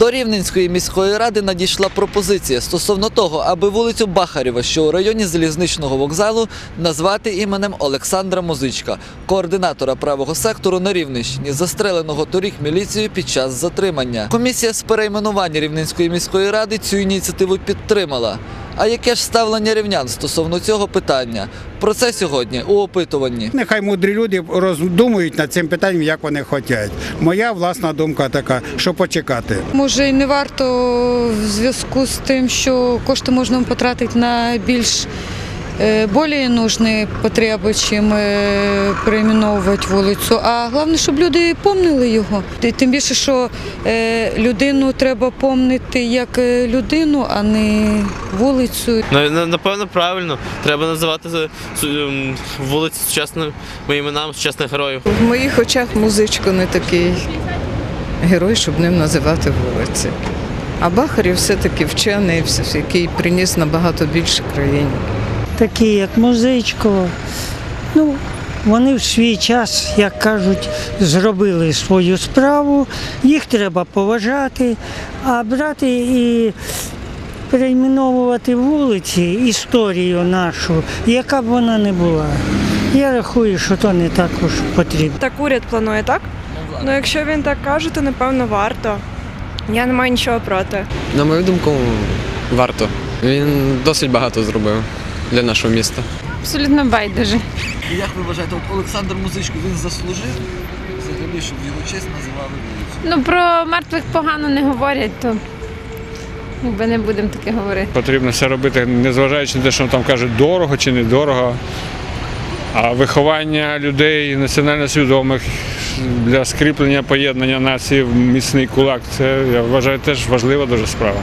До Рівненської міської ради надійшла пропозиція стосовно того, аби вулицю Бахарєва, що у районі залізничного вокзалу, назвати іменем Олександра Музичка, координатора правого сектору на Рівненщині, застреленого торік міліцією під час затримання. Комісія з перейменування Рівненської міської ради цю ініціативу підтримала. А яке ж ставлення рівнян стосовно цього питання? Про це сьогодні у опитуванні. Нехай мудрі люди роздумують над цим питанням, як вони хочуть. Моя власна думка така, що почекати. Може, і не варто в зв'язку з тим, що кошти можна потратити на більш е, більш нужні потреби, чим е, перейменовувати вулицю. А головне, щоб люди помнили його. Тим більше, що е, людину треба помнити як е, людину, а не вулицю. На- на- Напевно, правильно. Треба називати е, ем, вулиці сучасними іменами сучасних героїв. В моїх очах музичко не такий герой, щоб ним називати вулиці. А Бахарів все-таки вчений, який приніс набагато більше країні. Такі як Музичко. Ну, вони в свій час, як кажуть, зробили свою справу, їх треба поважати, а брати і перейменовувати вулиці, історію нашу, яка б вона не була. Я рахую, що то не також потрібно. Так уряд планує, так? Ну, якщо він так каже, то напевно варто. Я не маю нічого проти. На мою думку, варто. Він досить багато зробив для нашого міста. Абсолютно байдуже. Як ви вважаєте, от Олександр Музичко він заслужив взагалі, щоб його честь називали вулицю? Ну про мертвих погано не говорять, то якби не будемо таке говорити. Потрібно все робити, незважаючи на те, що там кажуть дорого чи недорого. А виховання людей національно свідомих для скріплення поєднання нації в міцний кулак це я вважаю теж важлива дуже справа.